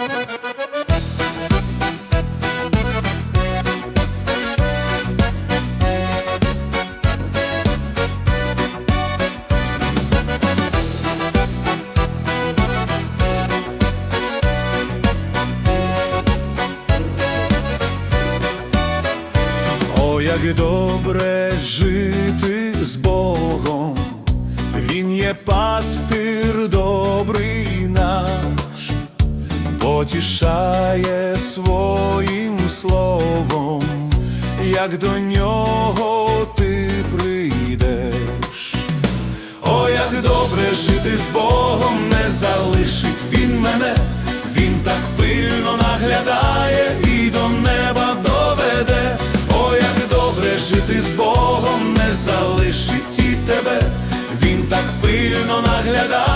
О, як добре жити з Богом, Він є пастир добрий потішає своїм словом, як до нього ти прийдеш. О, як добре жити з Богом, не залишить він мене, він так пильно наглядає і до неба доведе. О, як добре жити з Богом, не залишить і тебе, він так пильно наглядає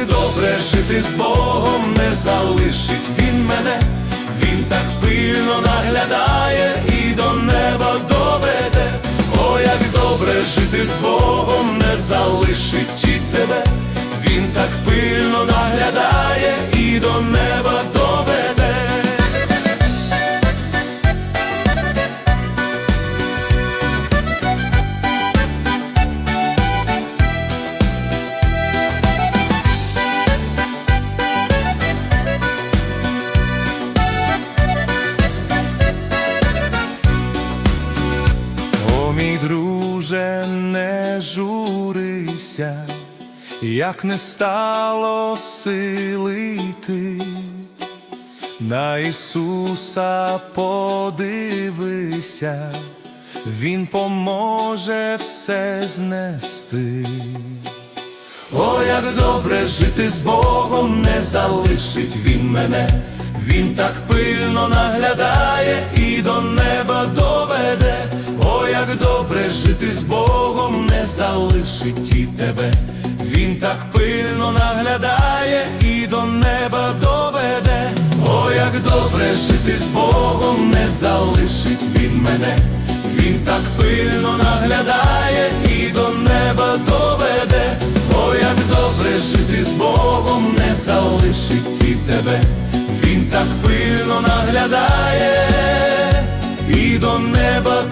О, добре жити з Богом, не залишить він мене, він так пильно наглядає і до неба доведе. О, як добре жити з Богом, не залишить і тебе, він так пильно наглядає друже, не журися, як не стало сили йти, на Ісуса подивися, Він поможе все знести. О, як добре жити з Богом, не залишить він мене, він так пильно наглядає і до неба доведе. Залишить і тебе, він так пильно наглядає і до неба доведе. О, як добре жити з Богом, не залишить він мене, він так пильно наглядає і до неба доведе. О, як добре жити з Богом, не залишить і тебе, він так пильно наглядає і до неба